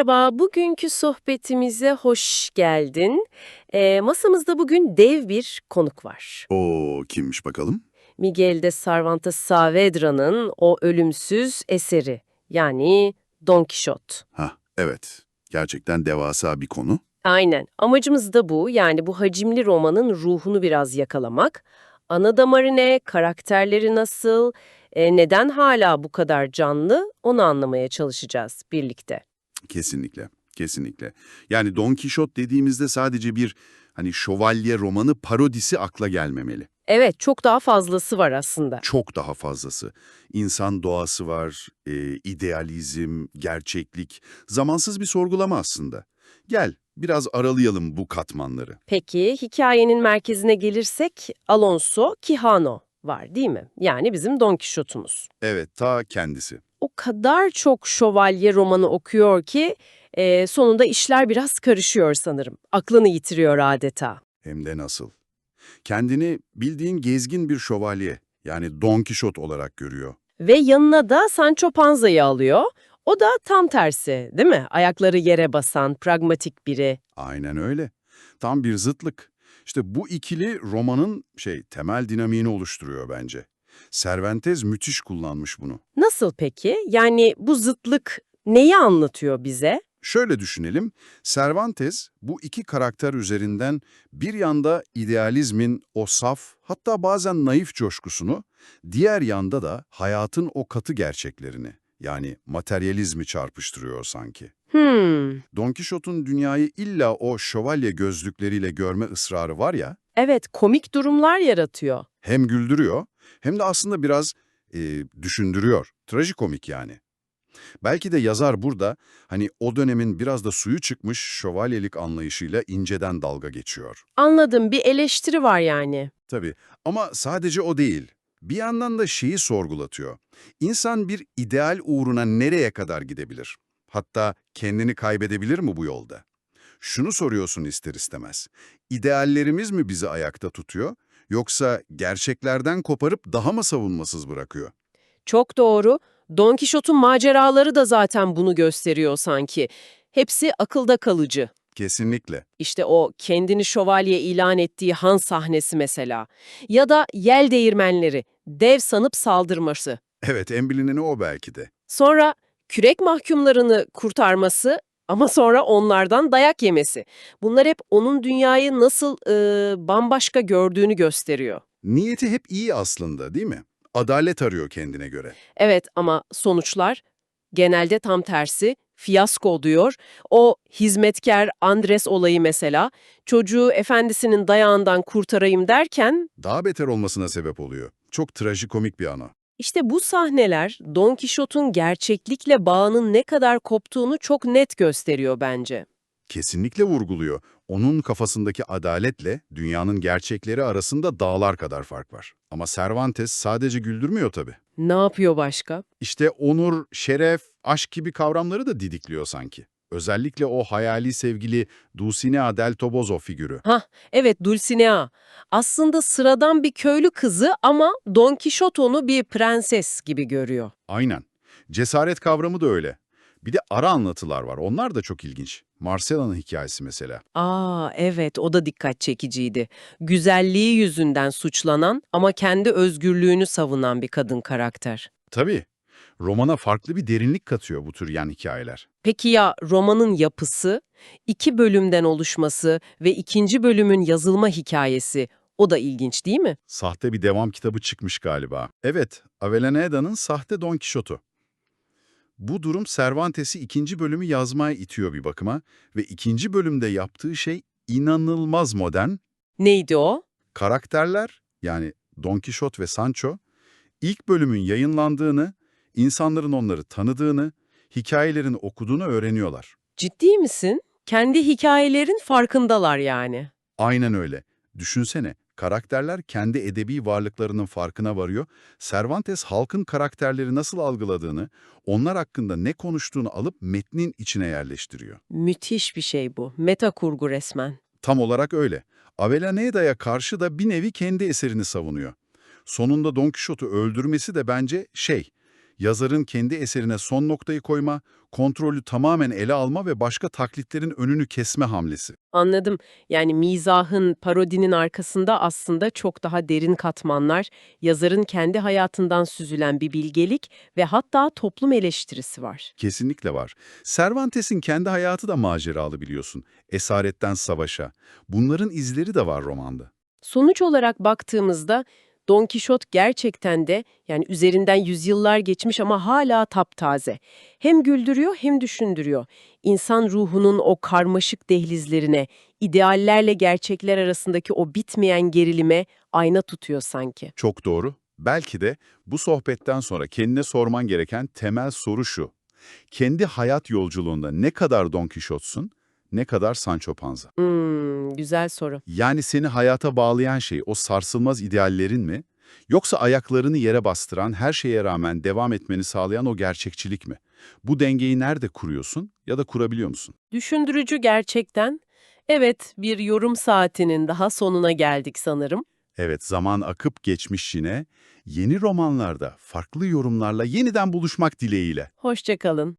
Merhaba, bugünkü sohbetimize hoş geldin. Ee, masamızda bugün dev bir konuk var. O kimmiş bakalım? Miguel de Cervantes Saavedra'nın o ölümsüz eseri, yani Don Quixote. Ha, evet. Gerçekten devasa bir konu. Aynen, amacımız da bu, yani bu hacimli romanın ruhunu biraz yakalamak. Ana damarı ne, karakterleri nasıl, e, neden hala bu kadar canlı, onu anlamaya çalışacağız birlikte. Kesinlikle, kesinlikle. Yani Don Quixote dediğimizde sadece bir hani şövalye romanı parodisi akla gelmemeli. Evet, çok daha fazlası var aslında. Çok daha fazlası. İnsan doğası var, e, idealizm, gerçeklik, zamansız bir sorgulama aslında. Gel, biraz aralayalım bu katmanları. Peki hikayenin merkezine gelirsek Alonso Quijano var değil mi? Yani bizim Don Quixote'umuz. Evet, ta kendisi. O kadar çok şövalye romanı okuyor ki e, sonunda işler biraz karışıyor sanırım. Aklını yitiriyor adeta. Hem de nasıl. Kendini bildiğin gezgin bir şövalye, yani Don Quixote olarak görüyor. Ve yanına da Sancho Panza'yı alıyor. O da tam tersi değil mi? Ayakları yere basan, pragmatik biri. Aynen öyle. Tam bir zıtlık. İşte bu ikili romanın şey temel dinamiğini oluşturuyor bence. Cervantes müthiş kullanmış bunu. Nasıl peki? Yani bu zıtlık neyi anlatıyor bize? Şöyle düşünelim, Cervantes bu iki karakter üzerinden bir yanda idealizmin o saf, hatta bazen naif coşkusunu, diğer yanda da hayatın o katı gerçeklerini, yani materyalizmi çarpıştırıyor sanki. Hmm, Don Quixote'un dünyayı illa o şövalye gözlükleriyle görme ısrarı var ya, evet komik durumlar yaratıyor. hem güldürüyor hem de aslında biraz e, düşündürüyor. Trajikomik yani. Belki de yazar burada hani o dönemin biraz da suyu çıkmış şövalyelik anlayışıyla inceden dalga geçiyor. Anladım, bir eleştiri var yani. Tabii ama sadece o değil. Bir yandan da şeyi sorgulatıyor. İnsan bir ideal uğruna nereye kadar gidebilir? Hatta kendini kaybedebilir mi bu yolda? Şunu soruyorsun ister istemez. İdeallerimiz mi bizi ayakta tutuyor? Yoksa gerçeklerden koparıp daha mı savunmasız bırakıyor? Çok doğru. Don Quixote'un maceraları da zaten bunu gösteriyor sanki. Hepsi akılda kalıcı. Kesinlikle. İşte o kendini şövalye ilan ettiği han sahnesi mesela. Ya da yel değirmenleri, dev sanıp saldırması. Evet, en bilineni o belki de. Sonra kürek mahkumlarını kurtarması ama sonra onlardan dayak yemesi. Bunlar hep onun dünyayı nasıl e, bambaşka gördüğünü gösteriyor. Niyeti hep iyi aslında, değil mi? Adalet arıyor kendine göre. Evet ama sonuçlar genelde tam tersi. Fiyasko diyor. O hizmetkar Andres olayı mesela çocuğu efendisinin dayağından kurtarayım derken Daha beter olmasına sebep oluyor. Çok trajikomik bir ana. İşte bu sahneler Don Quixote'un gerçeklikle bağının ne kadar koptuğunu çok net gösteriyor bence. Kesinlikle vurguluyor. Onun kafasındaki adaletle dünyanın gerçekleri arasında dağlar kadar fark var. Ama Cervantes sadece güldürmüyor tabii. Ne yapıyor başka? İşte onur, şeref, aşk gibi kavramları da didikliyor sanki. Özellikle o hayali sevgili Dulcinea del Toboso figürü. Hah, evet Dulcinea. Aslında sıradan bir köylü kızı ama Don Quixote onu bir prenses gibi görüyor. Aynen. Cesaret kavramı da öyle. Bir de ara anlatılar var. Onlar da çok ilginç. Marcela'nın hikayesi mesela. Aa evet o da dikkat çekiciydi. Güzelliği yüzünden suçlanan ama kendi özgürlüğünü savunan bir kadın karakter. Tabii. Romana farklı bir derinlik katıyor bu tür yan hikayeler. Peki ya romanın yapısı, iki bölümden oluşması ve ikinci bölümün yazılma hikayesi o da ilginç değil mi? Sahte bir devam kitabı çıkmış galiba. Evet, Avellaneda'nın Sahte Don Quixote'u. Bu durum Cervantes'i ikinci bölümü yazmaya itiyor bir bakıma ve ikinci bölümde yaptığı şey inanılmaz modern. Neydi o? Karakterler, yani Don Quixote ve Sancho, ilk bölümün yayınlandığını, insanların onları tanıdığını, hikayelerini okuduğunu öğreniyorlar. Ciddi misin? Kendi hikayelerin farkındalar yani. Aynen öyle. Düşünsene, karakterler kendi edebi varlıklarının farkına varıyor. Cervantes halkın karakterleri nasıl algıladığını, onlar hakkında ne konuştuğunu alıp metnin içine yerleştiriyor. Müthiş bir şey bu. Meta kurgu resmen. Tam olarak öyle. Avellaneda'ya karşı da bir nevi kendi eserini savunuyor. Sonunda Don Quixote'u öldürmesi de bence şey, Yazarın kendi eserine son noktayı koyma, kontrolü tamamen ele alma ve başka taklitlerin önünü kesme hamlesi. Anladım. Yani mizahın, parodinin arkasında aslında çok daha derin katmanlar, yazarın kendi hayatından süzülen bir bilgelik ve hatta toplum eleştirisi var. Kesinlikle var. Cervantes'in kendi hayatı da maceralı biliyorsun. Esaretten savaşa. Bunların izleri de var romanda. Sonuç olarak baktığımızda Don Kişot gerçekten de yani üzerinden yüzyıllar geçmiş ama hala taptaze. Hem güldürüyor hem düşündürüyor. İnsan ruhunun o karmaşık dehlizlerine, ideallerle gerçekler arasındaki o bitmeyen gerilime ayna tutuyor sanki. Çok doğru. Belki de bu sohbetten sonra kendine sorman gereken temel soru şu. Kendi hayat yolculuğunda ne kadar Don Quixote'sun, ne kadar Sancho Panza? Hmm, güzel soru. Yani seni hayata bağlayan şey o sarsılmaz ideallerin mi? Yoksa ayaklarını yere bastıran, her şeye rağmen devam etmeni sağlayan o gerçekçilik mi? Bu dengeyi nerede kuruyorsun ya da kurabiliyor musun? Düşündürücü gerçekten. Evet, bir yorum saatinin daha sonuna geldik sanırım. Evet, zaman akıp geçmiş yine. Yeni romanlarda farklı yorumlarla yeniden buluşmak dileğiyle. Hoşçakalın.